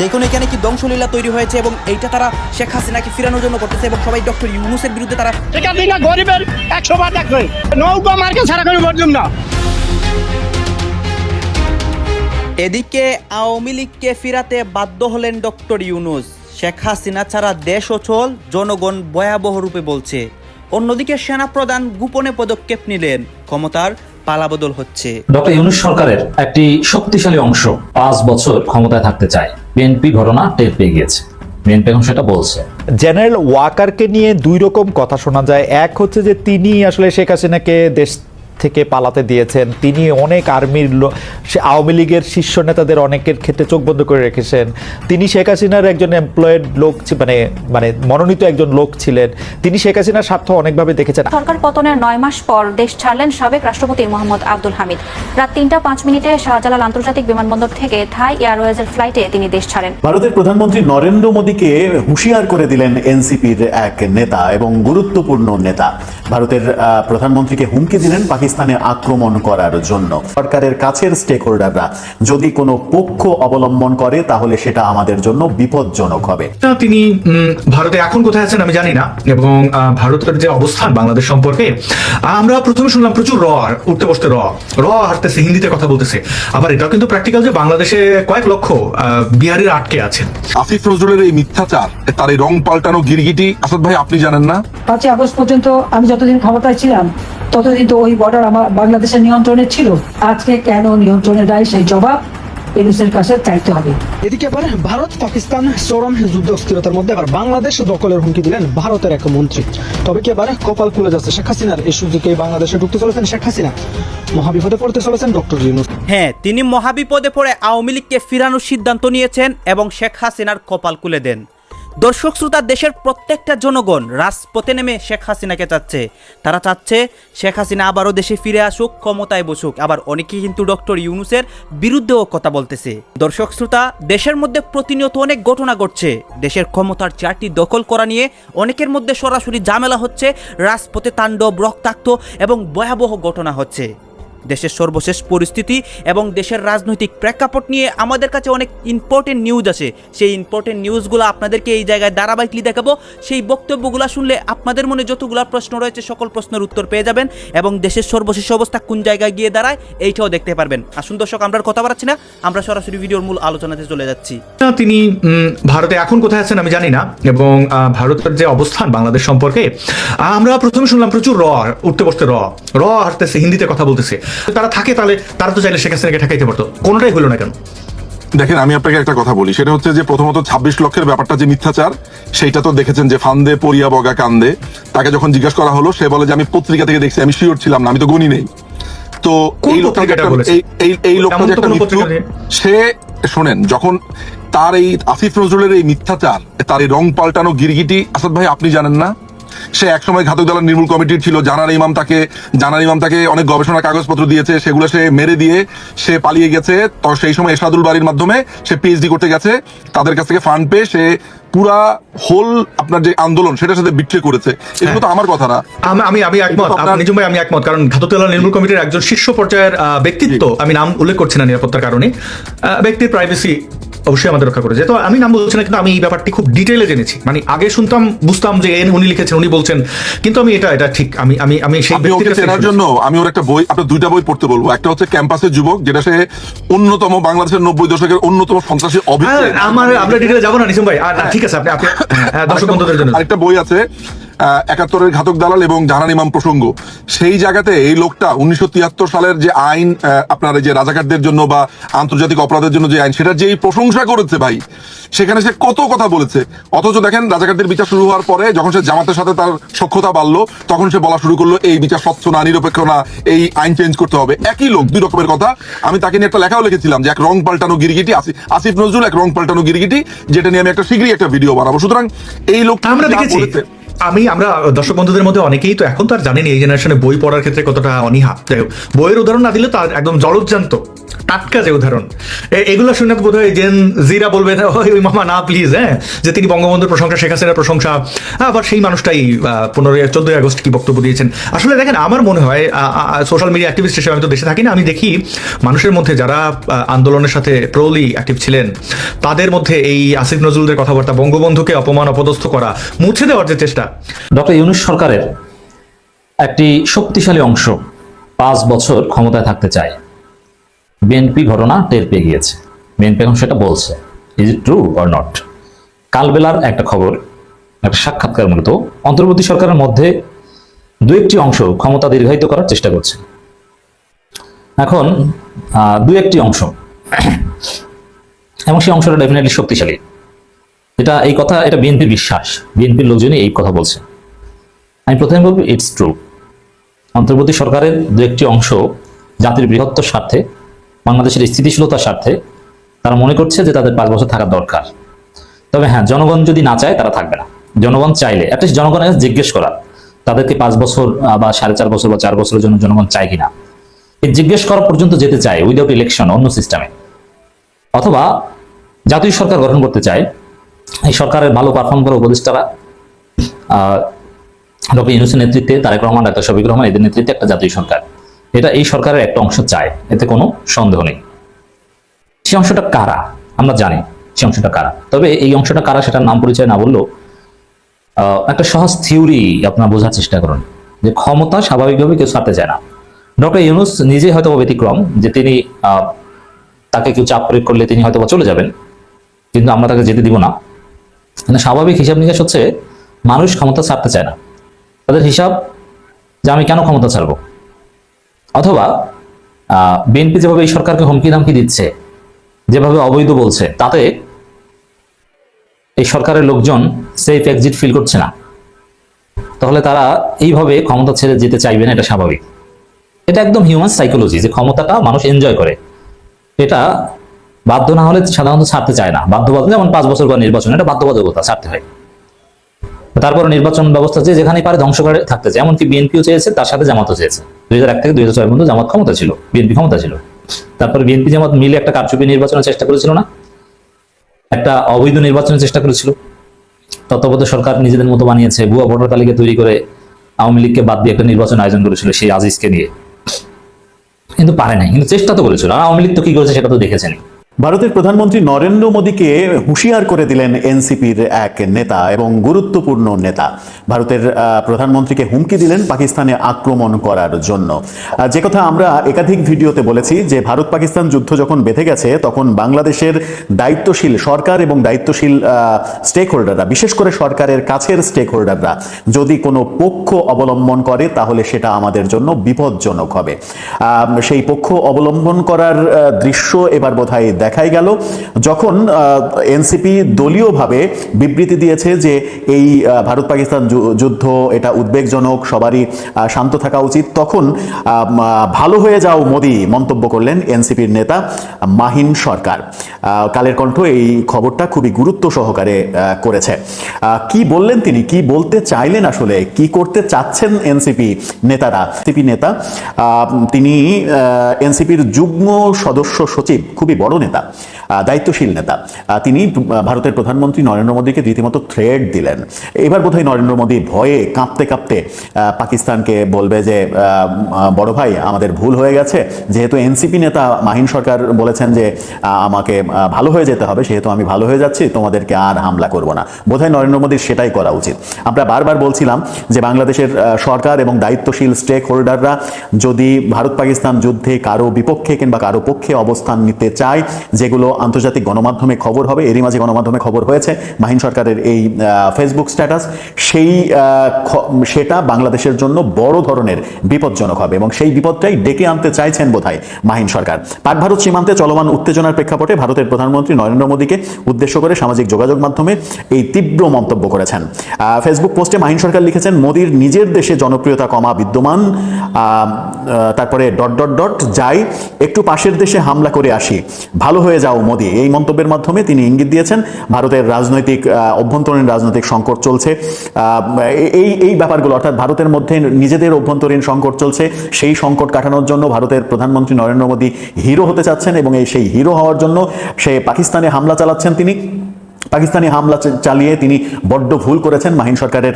দেখুন এখানে কি ধ্বংসলীলা তৈরি হয়েছে এবং এইটা তারা শেখ হাসিনাকে ফিরানোর জন্য করতেছে এবং সবাই ডক্টর ইউনুসের বিরুদ্ধে তারা গরিবের একশো বার দেখবে। নৌকা মার্কে ছাড়া করে না। এদিকে আওয়ামী লীগকে ফিরাতে বাধ্য হলেন ডক্টর ইউনুস। শেখ হাসিনা ছাড়া দেশ অচল জনগণ ভয়াবহ রূপে বলছে। অন্যদিকে সেনাপ্রধান গোপনে পদক্ষেপ নিলেন। ক্ষমতার পালাবদল হচ্ছে। ডক্টর ইউনুস সরকারের একটি শক্তিশালী অংশ পাঁচ বছর ক্ষমতায় থাকতে চায়। বিএনপি ঘটনা টের পেয়ে গিয়েছে। বিএনপি এখন সেটা বলছে। জেনারেল ওয়াকারকে নিয়ে দুই রকম কথা শোনা যায়। এক হচ্ছে যে তিনি আসলে শেখ হাসিনাকে দেশ থেকে পালাতে দিয়েছেন। তিনি অনেক আর্মির সে আওয়ামী লীগের শীর্ষ নেতাদের অনেকের ক্ষেত্রে চোখ বন্ধ করে রেখেছেন। তিনি শেখ হাসিনার একজন এমপ্লয়েড লোক মানে মানে মনোনীত একজন লোক ছিলেন। তিনি শেখ হাসিনার স্বার্থ অনেকভাবে দেখেছেন। সরকার পতনের নয় মাস পর দেশ ছাড়লেন সাবেক রাষ্ট্রপতি মোহাম্মদ আব্দুল হামিদ। রাত তিনটা পাঁচ মিনিটে শাহজালাল আন্তর্জাতিক বিমানবন্দর থেকে থাই এয়ারওয়েজের ফ্লাইটে তিনি দেশ ছাড়েন। ভারতের প্রধানমন্ত্রী নরেন্দ্র মোদীকে হুঁশিয়ার করে দিলেন এনসিপির এক নেতা এবং গুরুত্বপূর্ণ নেতা। ভারতের আহ, প্রধানমন্ত্রীকে হুমকি দিলেন পাকিস্তানে আক্রমণ করার জন্য। সরকারের কাছের স্টেক হোল্ডাররা যদি কোনো পক্ষ অবলম্বন করে তাহলে সেটা আমাদের জন্য বিপজ্জনক হবে। তিনি ভারতে এখন কোথায় আছেন আমি জানি না। এবং ভারতের যে অবস্থান বাংলাদেশ সম্পর্কে আমরা প্রথমে শুনলাম প্রচুর র উঠতে বসতে র। র হাঁটতেছে হিন্দিতে কথা বলতেছে। আবার এটাও কিন্তু প্র্যাকটিক্যাল যে বাংলাদেশে কয়েক লক্ষ আহ, বিহারিরা আটকে আছেন আসিফ নজরুলের এই মিথ্যাচার তার এই রং পাল্টানো গিরগিটি। আসাদ ভাই আপনি জানেন না? পাঁচই আগস্ট পর্যন্ত আমি যতদিন ক্ষমতায় ছিলাম ততদিন তো ওই বর্ডার আমার বাংলাদেশের নিয়ন্ত্রণে ছিল। আজকে কেন নিয়ন্ত্রণে দেয় সেই জবাব ইউনুসের কাছে চাইতে হবে। এদিকে আবার ভারত পাকিস্তান চরম যুদ্ধ অস্থিরতার মধ্যে আবার বাংলাদেশ দখলের হুমকি দিলেন ভারতের এক মন্ত্রী। তবে কি এবার কপাল খুলে যাচ্ছে শেখ হাসিনার? এই সুযোগে বাংলাদেশে ঢুকতে চলেছেন শেখ হাসিনা। মহাবিপদে পড়তে চলেছেন ডক্টর ইউনুস। হ্যাঁ তিনি মহাবিপদে পড়ে আওয়ামী লীগকে ফিরানোর সিদ্ধান্ত নিয়েছেন এবং শেখ হাসিনার কপাল খুলে দেন। দর্শক শ্রোতা, দেশের প্রত্যেকটা জনগণ রাজপথে নেমে শেখ হাসিনাকে চাচ্ছে। তারা চাচ্ছে শেখ হাসিনা আবারও দেশে ফিরে আসুক, ক্ষমতায় বসুক। আবার অনেকেই কিন্তু ডক্টর ইউনুসের বিরুদ্ধেও কথা বলতেছে। দর্শক শ্রোতা, দেশের মধ্যে প্রতিনিয়ত অনেক ঘটনা ঘটছে। দেশের ক্ষমতার চারটি দখল করা নিয়ে অনেকের মধ্যে সরাসরি ঝামেলা হচ্ছে। রাজপথে তাণ্ডব, রক্তাক্ত এবং ভয়াবহ ঘটনা হচ্ছে। দেশের সর্বশেষ পরিস্থিতি এবং দেশের রাজনৈতিক প্রেক্ষাপট নিয়ে আমাদের কাছে অনেক ইম্পর্টেন্ট নিউজ আছে। সেই ইম্পর্টেন্ট নিউজগুলো আপনাদেরকে এই জায়গায় ধারাবাহিকলি দেখাবো। সেই বক্তব্যগুলো শুনলে আপনাদের মনে যতগুলো প্রশ্ন রয়েছে, সকল প্রশ্নের উত্তর পেয়ে যাবেন এবং দেশের সর্বশেষ অবস্থা কোন জায়গায় গিয়ে দাঁড়ায় এইটাও দেখতে পারবেন। আসুন দর্শক, আমরা কথা বাড়াচ্ছি না, আমরা সরাসরি ভিডিওর মূল আলোচনাতে চলে যাচ্ছি। তিনি ভারতে এখন কোথায় আছেন আমি জানি না এবং ভারতের যে অবস্থান বাংলাদেশ সম্পর্কে আমরা প্রথমে শুনলাম প্রচুর র, উঠতে বসতে র। র হাঁটতেছে হিন্দিতে কথা বলতেছে। তারা থাকে তাহলে তারা তো চাইলে শেখ হাসিনাকে ঠেকাইতে পারতো। কোনোটাই হলো না কেন? দেখেন আমি আপনাকে একটা কথা বলি। সেটা হচ্ছে যে প্রথমত ছাব্বিশ লক্ষের ব্যাপারটা যে মিথ্যাচার সেইটা তো দেখেছেন যে ফান্দে পরিয়া বগা কান্দে। তাকে যখন জিজ্ঞাসা করা হলো সে বলে যে আমি পত্রিকা থেকে দেখছি আমি শিওর ছিলাম না আমি তো গণি নেই। তো এই লোকটা? এই- লোকটা একটা মৃত্যু সে শোনেন যখন তার এই আসিফ নজরুলের এই মিথ্যাচার তার এই রং পাল্টানো গিরগিটি আসাদ ভাই আপনি জানেন না? সে একসময় ঘাতক দলের নির্মূল কমিটির ছিল। জানার ইমাম তাকে জানার ইমাম তাকে অনেক গবেষণা কাগজপত্র দিয়েছে। সেগুলো সে মেরে দিয়ে সে পালিয়ে গেছে। তো সেই সময় এরশাদুল বাড়ির মাধ্যমে সে পিএইচডি করতে গেছে। তাদের কাছ থেকে ফান্ড পেয়ে সে পুরা হোল আপনার যে আন্দোলন সেটার সাথে বিট্রে করেছে। এগুলো তো আমার কথা না। আমি- আমি একমত। নিজম ভাই আমি একমত। কারণ ঘাতকতলা নির্মূল কমিটির একজন শীর্ষ পর্যায়ের ব্যক্তিত্ব। আমি নাম উল্লেখ করছি না নিরাপত্তার কারণে। ব্যক্তির প্রাইভেসি অবশ্যই আমাদের রক্ষা করেছে। তো আমি নাম বলছি না কিন্তু আমি এই ব্যাপারটি খুব ডিটেইলে জেনেছি। মানে আগে শুনতাম বুঝতাম যে এন উনি লিখেছেন উনি বলছেন কিন্তু আমি এটা এটা ঠিক আমি আমি আমি সেই চেনার জন্য আমি ওর একটা বই আপনার দুইটা বই পড়তে বলব। একটা হচ্ছে ক্যাম্পাসের যুবক যেটা সে অন্যতম বাংলাদেশের নব্বই দশকের অন্যতম সন্ত্রাসী হ্যাঁ, অভিজ্ঞ আমার আমরা ডিটেলে যাব না নিজাম ভাই। আর ঠিক আছে আপনি আপনি হ্যাঁ, দর্শক বন্ধুদের জন্য। আরেকটা বই আছে একাত্তরের ঘাতক দালাল এবং জাহান ইমাম প্রসঙ্গ। সেই জায়গাতে এই লোকটা উনিশশো তিয়াত্তর সালের যে আইন আপনার যে রাজাকারদের জন্য বা আন্তর্জাতিক অপরাধের জন্য যে আইন সেটা যেই প্রশংসা করেছে ভাই সেখানে সে কত কথা বলেছে। অথচ দেখেন রাজাকারদের বিচার শুরু হওয়ার পরে যখন সে জামাতের সাথে তার সক্ষতা বাড়লো তখন সে বলা শুরু করল এই বিচার স্বচ্ছ না নিরপেক্ষ না এই আইন চেঞ্জ করতে হবে। একই লোক দুই রকমের কথা। আমি তাকে নিয়ে একটা লেখাও লিখেছিলাম যে এক রং পাল্টানো গিরগিটি আসি- আসিফ নজরুল এক রং পাল্টানো গিরগিটি যেটা নিয়ে আমি একটা শীঘ্রই একটা ভিডিও বানাবো। সুতরাং এই লোক আমরা দেখেছি আমি, আমরা, দর্শক বন্ধুদের মধ্যে অনেকেই তো এখন তো আর জানিনি এই জেনারেশনে বই পড়ার ক্ষেত্রে কতটা অনীহা। যাই হোক, বইয়ের উদাহরণ না দিলে তো একদম জলজ্জান্ত। টাটকা যে উদাহরণ। এগুলো শুনে বোধ হয় জেন জিরা বলবে ওই মামা, না প্লিজ হ্যাঁ? যে তিনি বঙ্গবন্ধুর প্রশংসা, শেখ হাসিনার প্রশংসা আবার সেই মানুষটাই পনেরোই, চোদ্দই আগস্ট কি বক্তব্য দিয়েছেন। আসলে দেখেন, আমার মনে হয় সোশ্যাল মিডিয়া অ্যাক্টিভিস্ট হিসেবে আমি তো দেশে থাকি না, আমি দেখি মানুষের মধ্যে যারা আন্দোলনের সাথে প্রলি অ্যাক্টিভ ছিলেন, তাদের মধ্যে এই আসিফ নজরুলদের কথাবার্তা, বঙ্গবন্ধুকে অপমান, অপদস্থ করা, মুছে দেওয়ার যে চেষ্টা। ডক্টর ইউনুস সরকারের একটি শক্তিশালী অংশ পাঁচ বছর ক্ষমতায় থাকতে চায়। বিএনপি ঘটনা টের পেয়ে গিয়েছে। বিএনপি এখন সেটা বলছে is it true or not কালবেলার একটা খবর, একটা সাক্ষাৎকার মূলত, অন্তর্বর্তী সরকারের মধ্যে দু একটি অংশ ক্ষমতা দীর্ঘায়িত করার চেষ্টা করছে। এখন দু একটি অংশ, এবং সেই অংশটা ডেফিনেটলি শক্তিশালী। এটা, এই কথা, এটা বিএনপির বিশ্বাস, বিএনপির লোকজনই এই কথা বলছে। আমি প্রথমে বলব ইটস ট্রু অন্তর্বর্তী সরকারের দু একটি অংশ জাতির বৃহত্তর স্বার্থে বাংলাদেশের স্থিতিশীলতার স্বার্থে তারা মনে করছে যে তাদের পাঁচ বছর থাকা দরকার। তবে হ্যাঁ জনগণ যদি না চায়, তারা থাকবে না। জনগণ চাইলে অ্যাটলিস্ট জনগণের জিজ্ঞেস করা, তাদেরকে পাঁচ বছর বা সাড়ে চার বছর বা চার বছরের জন্য জনগণ চায় কিনা? এই জিজ্ঞেস করা পর্যন্ত যেতে চায় উইদাউট ইলেকশন অন্য সিস্টেমে অথবা জাতীয় সরকার গঠন করতে চায়, এই সরকারের ভালো পারফর্ম করা উপদেষ্টারা ডক্টর ইউনুসের নেতৃত্বে তারেক রহমান, ডাক্তার শফিক রহমান, এদের নেতৃত্বে একটা জাতীয় সরকার। এটা এই সরকারের একটা অংশ চায়, এতে কোনো সন্দেহ নেই। সে অংশটা কারা? আমরা জানি সে অংশটা কারা। তবে এই অংশটা কারা সেটার নাম পরিচয় না বললেও একটা সহজ থিওরি আপনার বোঝার চেষ্টা করুন যে ক্ষমতা স্বাভাবিকভাবে কেউ ছাড়তে চায় না। ডক্টর ইউনুস নিজে হয়তো ব্যতিক্রম যে তিনি তাকে কেউ চাপ প্রয়োগ করলে তিনি হয়তো চলে যাবেন, কিন্তু আমরা তাকে যেতে দিব না। কিন্তু স্বাভাবিক হিসাব নিকাশ হচ্ছে, মানুষ ক্ষমতা ছাড়তে চায় না। তাদের হিসাব যে আমি কেন ক্ষমতা ছাড়বো? অথবা বিএনপি যেভাবে এই সরকারকে হুমকি ধামকি দিচ্ছে, যেভাবে অবৈধ বলছে, তাতে এই সরকারের লোকজন সেফ এক্সিট ফিল করছে না। তাহলে তারা এইভাবে ক্ষমতা ছেড়ে যেতে চাইবে না, এটা স্বাভাবিক। এটা একদম হিউম্যান সাইকোলজি যে ক্ষমতাটা মানুষ এনজয় করে। এটা বাধ্য না হলে সাধারণত ছাড়তে চায় না। বাধ্যবাধক যেমন পাঁচ বছর পর নির্বাচন, এটা বাধ্যবাধকতা, ছাড়তে হয়। তারপর নির্বাচন ব্যবস্থা যে যেখানে পারে ধ্বংস করে থাকতে চায়। এমনকি বিএনপিও চেয়েছে, তার সাথে জামাতও চেয়েছে। দুই হাজার এক থেকে দুই হাজার ছয় পর্যন্ত জামাত ক্ষমতা ছিল, বিএনপি ক্ষমতা ছিল। তারপর বিএনপি জামাত মিলে একটা কারচুপি নির্বাচনের চেষ্টা করেছিল না? একটা অবৈধ নির্বাচনের চেষ্টা করেছিল। তত্ত্বাবধায়ক সরকার নিজেদের মতো বানিয়েছে, ভুয়া ভোটার তালিকা তৈরি করে আওয়ামী লীগকে বাদ দিয়ে একটা নির্বাচন আয়োজন করেছিল সেই আজিজকে নিয়ে। কিন্তু পারে নাই, কিন্তু চেষ্টা তো করেছিল। আর আওয়ামী লীগ তো কি করেছে সেটা তো দেখেছেন ভারতের প্রধানমন্ত্রী নরেন্দ্র মোদীকে হুঁশিয়ার করে দিলেন এনসিপির এক নেতা এবং গুরুত্বপূর্ণ নেতা। ভারতের প্রধানমন্ত্রীকে হুমকি দিলেন পাকিস্তানে আক্রমণ করার জন্য। যে কথা আমরা একাধিক ভিডিওতে বলেছি যে ভারত পাকিস্তান যুদ্ধ যখন বেঁধে গেছে, তখন বাংলাদেশের দায়িত্বশীল সরকার এবং দায়িত্বশীল স্টেক হোল্ডাররা বিশেষ করে সরকারের কাছের স্টেক হোল্ডাররা যদি কোনো পক্ষ অবলম্বন করে, তাহলে সেটা আমাদের জন্য বিপজ্জনক হবে। সেই পক্ষ অবলম্বন করার দৃশ্য এবার বোধহয় দেখাই গেল। যখন এনসিপি দলীয়ভাবে বিবৃতি দিয়েছে যে এই ভারত পাকিস্তান যুদ্ধ এটা উদ্বেগজনক, সবারই শান্ত থাকা উচিত। তখন ভালো হয়ে যাও মোদি মন্তব্য করলেন এনসিপির নেতা মাহিন সরকার। কালের কণ্ঠ এই খবরটা খুবই গুরুত্ব সহকারে করেছে। কি বললেন তিনি? কি বলতে চাইলেন আসলে? কি করতে চাচ্ছেন এনসিপি নেতারা? এনসিপি নেতা তিনি এনসিপির যুগ্ম সদস্য সচিব, খুবই বড় নেতা। আহ, দায়িত্বশীল নেতা। তিনি ভারতের প্রধানমন্ত্রী নরেন্দ্র মোদীকে রীতিমতো থ্রেড দিলেন। এবার বোধহয় নরেন্দ্র মোদী ভয়ে কাঁপতে কাঁপতে পাকিস্তানকে বলবে যে বড় ভাই আমাদের ভুল হয়ে গেছে। যেহেতু এনসিপি নেতা মাহিন সরকার বলেছেন যে আমাকে ভালো হয়ে যেতে হবে সেহেতু আমি ভালো হয়ে যাচ্ছি তোমাদেরকে আর হামলা করব না। বোধহয় নরেন্দ্র মোদীর সেটাই করা উচিত। আমরা বারবার বলছিলাম যে বাংলাদেশের সরকার এবং দায়িত্বশীল স্টেক হোল্ডাররা যদি ভারত পাকিস্তান যুদ্ধে কারও বিপক্ষে কিংবা কারও পক্ষে অবস্থান নিতে চায় যেগুলো আন্তর্জাতিক গণমাধ্যমে খবর হবে, এরই মাঝে গণমাধ্যমে খবর হয়েছে, মাহিন সরকারের এই ফেসবুক স্ট্যাটাস সেই সেটা বাংলাদেশের জন্য বড় ধরনের বিপজ্জনক হবে এবং সেই বিপদটাই ডেকে আনতে চাইছেন বোধহয় মাহিন সরকার। পাক ভারত সীমান্তে চলমান উত্তেজনার প্রেক্ষাপটে ভারতের প্রধানমন্ত্রী নরেন্দ্র মোদীকে উদ্দেশ্য করে সামাজিক যোগাযোগ মাধ্যমে এই তীব্র মন্তব্য করেছেন। ফেসবুক পোস্টে মাহিন সরকার লিখেছেন, মোদীর নিজের দেশে জনপ্রিয়তা কমা বিদ্যমান। তারপরে ডট ডট ডট, যাই, একটু পাশের দেশে হামলা করে আসি। ভালো ভালো হয়ে যাও মোদি। এই মন্তব্যের মাধ্যমে তিনি ইঙ্গিত দিয়েছেন, ভারতের রাজনৈতিক অভ্যন্তরীণ রাজনৈতিক সংকট চলছে। এই এই ব্যাপারগুলো, অর্থাৎ ভারতের মধ্যে নিজেদের অভ্যন্তরীণ সংকট চলছে, সেই সংকট কাটানোর জন্য ভারতের প্রধানমন্ত্রী নরেন্দ্র মোদী হিরো হতে চাচ্ছেন এবং এই সেই হিরো হওয়ার জন্য সে পাকিস্তানে হামলা চালাচ্ছেন তিনি। পাকিস্তানি হামলা চালিয়ে তিনি বড্ড ভুল করেছেন। মাহিন সরকারের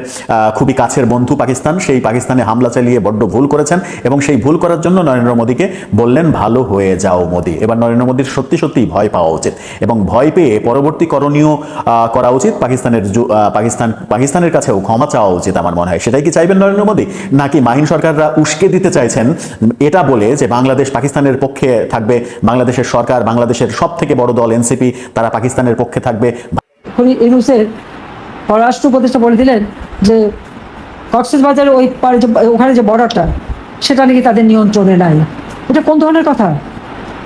খুবই কাছের বন্ধু পাকিস্তান। সেই পাকিস্তানে হামলা চালিয়ে বড্ড ভুল করেছেন এবং সেই ভুল করার জন্য নরেন্দ্র মোদীকে বললেন, ভালো হয়ে যাও মোদী। এবার নরেন্দ্র মোদীর সত্যি সত্যি ভয় পাওয়া উচিত এবং ভয় পেয়ে পরবর্তী করণীয় করা উচিত পাকিস্তানের পাকিস্তান, পাকিস্তানের কাছেও ক্ষমা চাওয়া উচিত আমার মনে হয়। সেটাই কি চাইবেন নরেন্দ্র মোদী? নাকি মাহিন সরকাররা উস্কে দিতে চাইছেন? এটা বলে যে বাংলাদেশ পাকিস্তানের পক্ষে থাকবে, বাংলাদেশের সরকার, বাংলাদেশের সব থেকে বড় দল এনসিপি, তারা পাকিস্তানের পক্ষে থাকবে। ইউনুসের পররাষ্ট্র উপদেষ্টা বলে দিলেন যে বাজারের ওই পারে যে, ওখানে যে বর্ডারটা সেটা নাকি তাদের নিয়ন্ত্রণে নাই। এটা কোন ধরনের কথা?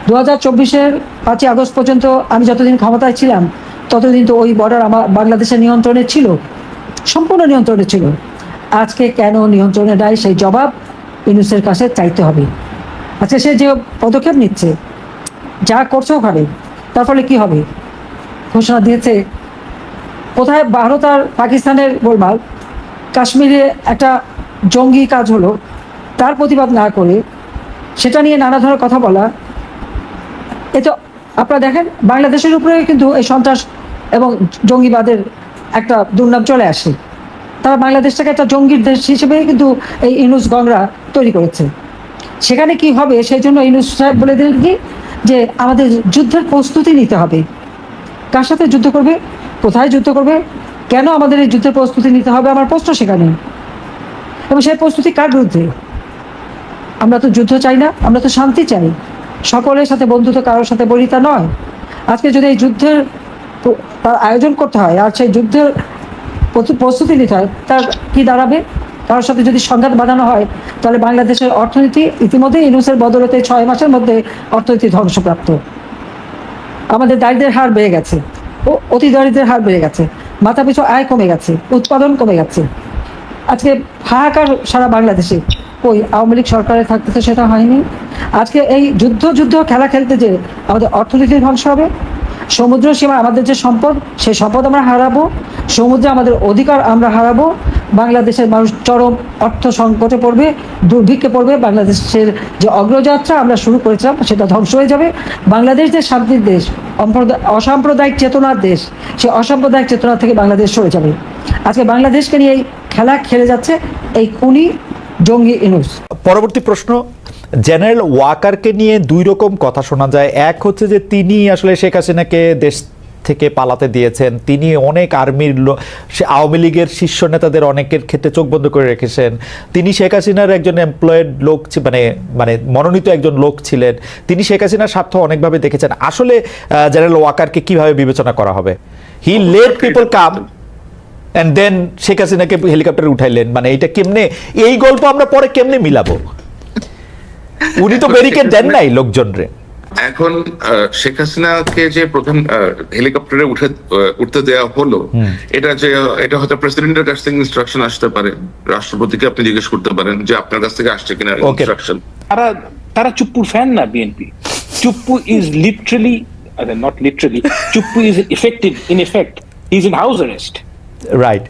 দু হাজার চব্বিশের পাঁচই আগস্ট পর্যন্ত আমি যতদিন ক্ষমতায় ছিলাম, ততদিন তো ওই বর্ডার আমার বাংলাদেশের নিয়ন্ত্রণে ছিল। সম্পূর্ণ নিয়ন্ত্রণে ছিল। আজকে কেন নিয়ন্ত্রণে নাই, সেই জবাব ইউনুসের কাছে চাইতে হবে। আজকে সে যে পদক্ষেপ নিচ্ছে, যা করছে ওখানে, তার ফলে কি হবে? ঘোষণা দিয়েছে কোথায় ভারত আর পাকিস্তানের গোলমাল? কাশ্মীরে একটা জঙ্গি কাজ হলো, তার প্রতিবাদ না করে সেটা নিয়ে নানা ধরনের কথা বলা। এ তো আপনারা দেখেন, বাংলাদেশের উপরে কিন্তু এই সন্ত্রাস এবং জঙ্গিবাদের একটা দুর্নাম চলে আসে। তারা বাংলাদেশটাকে একটা জঙ্গির দেশ হিসেবে কিন্তু এই ইনুস গংরা তৈরি করেছে। সেখানে কি হবে, সেই জন্য ইনুস সাহেব বলে দিলেন কি, যে আমাদের যুদ্ধের প্রস্তুতি নিতে হবে। কার সাথে যুদ্ধ করবে? কোথায় যুদ্ধ করবে? কেন আমাদের এই যুদ্ধের প্রস্তুতি নিতে হবে? আমার প্রশ্ন সেখানে। এবং সেই প্রস্তুতি কার বিরুদ্ধে? আমরা তো যুদ্ধ চাই না, আমরা তো শান্তি চাই। সকলের সাথে বন্ধুত্ব কারোর সাথে বলি তা নয়। আজকে যদি এই যুদ্ধের তার আয়োজন করতে হয়, আর সেই যুদ্ধের প্রস্তু- প্রস্তুতি নিতে হয়, তার কি দাঁড়াবে? কারোর সাথে যদি সংঘাত বাঁধানো হয়, তাহলে বাংলাদেশের অর্থনীতি ইতিমধ্যে ইনুসের বদলতে ছয় মাসের মধ্যে অর্থনীতি ধ্বংসপ্রাপ্ত। আমাদের দারিদ্রের হার বেড়ে গেছে। অতি দরিদ্রের হার বেড়ে গেছে। মাথা পিছু আয় কমে গেছে, উৎপাদন কমে গেছে। আজকে হাহাকার সারা বাংলাদেশে। ওই আওয়ামী লীগ সরকারে থাকতে তো সেটা হয়নি। আজকে এই যুদ্ধ যুদ্ধ, খেলা খেলতে যে আমাদের অর্থনীতি ধ্বংস হবে। সমুদ্র সীমা আমাদের যে সম্পদ, সেই সম্পদ আমরা হারাবো। সমুদ্রে আমাদের অধিকার আমরা হারাবো। বাংলাদেশের মানুষ চরম অর্থ সংকটে পড়বে, দুর্ভিক্ষে পড়বে। বাংলাদেশের যে অগ্রযাত্রা আমরা শুরু করেছিলাম, সেটা ধ্বংস হয়ে যাবে। বাংলাদেশ যে শান্তির দেশ অসাম্প্রদায়িক চেতনার দেশ, সে অসাম্প্রদায়িক চেতনা থেকে বাংলাদেশ সরে যাবে। আজকে বাংলাদেশকে নিয়ে এই খেলা খেলে যাচ্ছে এই খুনি জঙ্গি ইনুস। পরবর্তী প্রশ্ন, জেনারেল ওয়াকারকে নিয়ে দুই রকম কথা শোনা যায়। এক হচ্ছে যে তিনি আসলে শেখ হাসিনাকে দেশ থেকে পালাতে দিয়েছেন। তিনি অনেক আর্মির আওয়ামী লীগের শীর্ষ নেতাদের অনেকের ক্ষেত্রে চোখ বন্ধ করে রেখেছেন। তিনি শেখ হাসিনার একজন এমপ্লয়েড লোক মানে মানে মনোনীত একজন লোক ছিলেন। তিনি শেখ হাসিনার স্বার্থ অনেকভাবে দেখেছেন। আসলে জেনারেল ওয়াকারকে কীভাবে বিবেচনা করা হবে? He let people come and then Sheikh হাসিনাকে হেলিকপ্টারে উঠাইলেন। মানে এটা কেমনে এই গল্প আমরা পরে কেমনে মিলাবো? উনি তো ব্যারিকেড দেন নাই লোকজনরে। এখন আহ, শেখ হাসিনাকে যে প্রথম হেলিকপ্টারে উঠে উঠতে দেওয়া হলো এটা যে এটা হয়তো প্রেসিডেন্টের কাছ থেকে ইনস্ট্রাকশন আসতে পারে রাষ্ট্রপতিকে আপনি জিজ্ঞেস করতে পারেন যে আপনার কাছ থেকে আসছে কিনা ইনস্ট্রাকশন তারা তারা চুপ্পুর ফ্যান না BNP Chuppu is literally not literally Chuppu is effected in effect is in house arrest right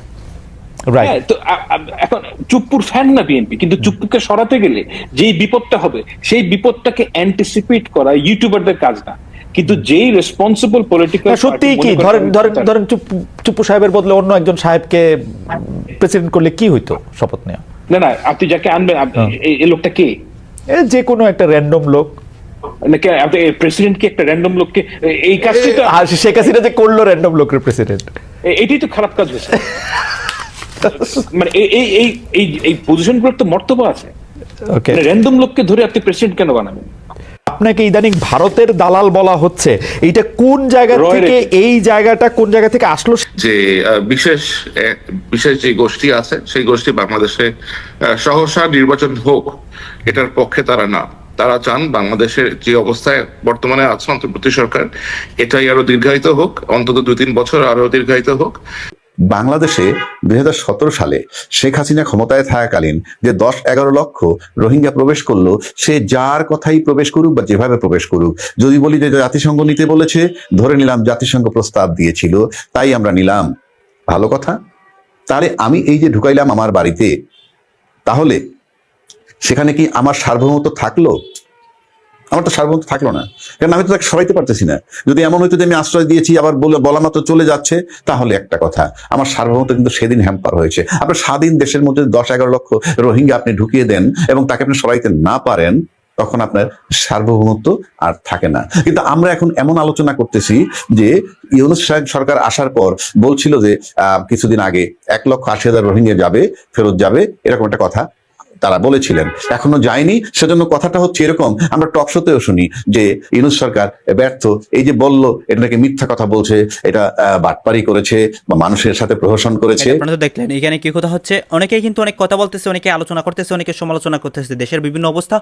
তো আ- আ- এখন চুপ্পুর ফ্যান না বিএনপি কিন্তু চুপ্পুকে সরাতে গেলে যেই বিপদটা হবে সেই বিপদটাকে অ্যান্টিসিপেট করা ইউটিউবারদের কাজ না। কিন্তু যেই রেসপন্সিবল পলিটিক্যাল সত্যি কি? ধরেন ধরেন ধরেন চুপ্পু সাহেবের বদলে অন্য একজন সাহেবকে প্রেসিডেন্ট করলে কি হইতো শপথ নেওয়া না না আপনি যাকে আনবেন এই- এই লোকটা কে? যে কোনো একটা র্যান্ডম লোক। প্রেসিডেন্ট কি একটা র্যান্ডম লোককে? এই কাজটি তো শেখ হাসিনা যে করল র্যান্ডম লোকের প্রেসিডেন্ট এটাই তো খারাপ কাজ হয়েছে। মানে এই এই এই এই এই পজিশনগুলোর তো মর্তব্য আছে। ওকে র্যান্ডম লোককে ধরে আপনি প্রেসিডেন্ট কেন বানাবেন? আপনাকে ইদানিং ভারতের দালাল বলা হচ্ছে। এইটা কোন জায়গা থেকে এই জায়গাটা কোন জায়গা থেকে আসলো? যে বিশেষ বিশেষ যে গোষ্ঠী আছে সেই গোষ্ঠী বাংলাদেশে সহসা নির্বাচন হোক এটার পক্ষে তারা না। তারা চান বাংলাদেশের যে অবস্থায় বর্তমানে আছে অন্তর্বর্তী সরকার এটাই আরও দীর্ঘায়িত হোক অন্তত দুই তিন বছর আরও দীর্ঘায়িত হোক। বাংলাদেশে দুই হাজার সতেরো সালে শেখ হাসিনা ক্ষমতায় থাকাকালীন যে দশ এগারো লক্ষ রোহিঙ্গা প্রবেশ করল, সে যার কথাই প্রবেশ করুক বা যেভাবে প্রবেশ করুক, যদি বলি যে জাতিসংঘ নিতে বলেছে, ধরে নিলাম জাতিসংঘ প্রস্তাব দিয়েছিল, তাই আমরা নিলাম। ভালো কথা। তাহলে আমি এই যে ঢুকাইলাম আমার বাড়িতে, তাহলে সেখানে কি আমার সার্বভৌমত্ব থাকল? আমার তো সার্বভৌমত্ব থাকল না। কারণ আমি তো তাকে সরাইতে পারতেছি না। যদি এমন হইতো যে আমি আশ্রয় দিয়েছি, আবার বলে বলা মাত্র চলে যাচ্ছে, তাহলে একটা কথা, আমার সার্বভৌমত্ব কিন্তু সেদিন হ্যাম্পার হয়েছে। আপনার স্বাধীন দেশের মধ্যে দশ এগারো লক্ষ রোহিঙ্গা আপনি ঢুকিয়ে দেন এবং তাকে আপনি সরাইতে না পারেন, তখন আপনার সার্বভৌমত্ব আর থাকে না। কিন্তু আমরা এখন এমন আলোচনা করতেছি যে ইউনুস সাহেব সরকার আসার পর বলছিল যে কিছুদিন আগে এক লক্ষ আশি হাজার রোহিঙ্গা যাবে, ফেরত যাবে, এরকম একটা কথা। তারা বলেছিলেন। এখনও যায়নি, সেজন্য কথাটা হচ্ছে এরকম। আমরা টক শোতেও শুনি যে ইউনুস সরকার ব্যর্থ। এই যে বলল, এটা নাকি মিথ্যা কথা বলছে, এটা বাটপারি করেছে বা মানুষের সাথে প্রহসন করেছে। তো দেখলেন, এখানে কি কথা হচ্ছে? অনেকেই কিন্তু অনেক কথা বলতেছে, অনেকে আলোচনা করতেছে, অনেকে সমালোচনা করতেছে। দেশের বিভিন্ন অবস্থা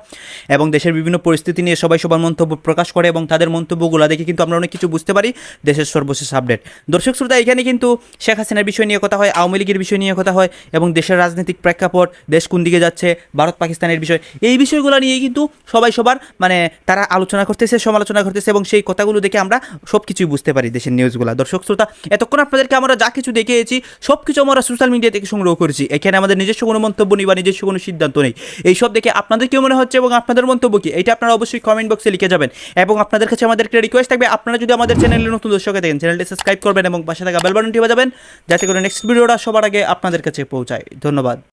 এবং দেশের বিভিন্ন পরিস্থিতি নিয়ে সবাই সবার মন্তব্য প্রকাশ করে এবং তাদের মন্তব্যগুলো দেখে কিন্তু আমরা অনেক কিছু বুঝতে পারি। দেশের সর্বশেষ আপডেট দর্শক শ্রোতা, এখানে কিন্তু শেখ হাসিনার বিষয় নিয়ে কথা হয়, আওয়ামী লীগের বিষয় নিয়ে কথা হয় এবং দেশের রাজনৈতিক প্রেক্ষাপট, দেশ কোন দিকে যাচ্ছে ভারত পাকিস্তানের বিষয়। এই বিষয়গুলো নিয়ে কিন্তু সবাই সবার মানে তারা আলোচনা করতেছে, সমালোচনা করতেছে এবং সেই কথাগুলো দেখে আমরা সব কিছুই বুঝতে পারি দেশের নিউজগুলো দর্শক শ্রোতা, এতক্ষণ আপনাদেরকে আমরা যা কিছু দেখিয়েছি সব কিছু আমরা সোশ্যাল মিডিয়া থেকে সংগ্রহ করেছি। এখানে আমাদের নিজস্ব কোনো মন্তব্য নেই বা নিজস্ব কোনো সিদ্ধান্ত নেই। এই সব দেখে আপনাদের কি মনে হচ্ছে এবং আপনাদের মন্তব্য কি? এটা আপনারা অবশ্যই কমেন্ট বক্সে লিখে যাবেন। এবং আপনাদের কাছে আমাদের একটা রিকোয়েস্ট থাকবে, আপনারা যদি আমাদের চ্যানেলে নতুন দর্শক থাকেন চ্যানেলটি সাবস্ক্রাইব করবেন এবং পাশে থাকা বেল বাটনটি বাজাবেন। যাতে করে নেক্সট ভিডিওটা সবার আগে আপনাদের কাছে পৌঁছায়। ধন্যবাদ।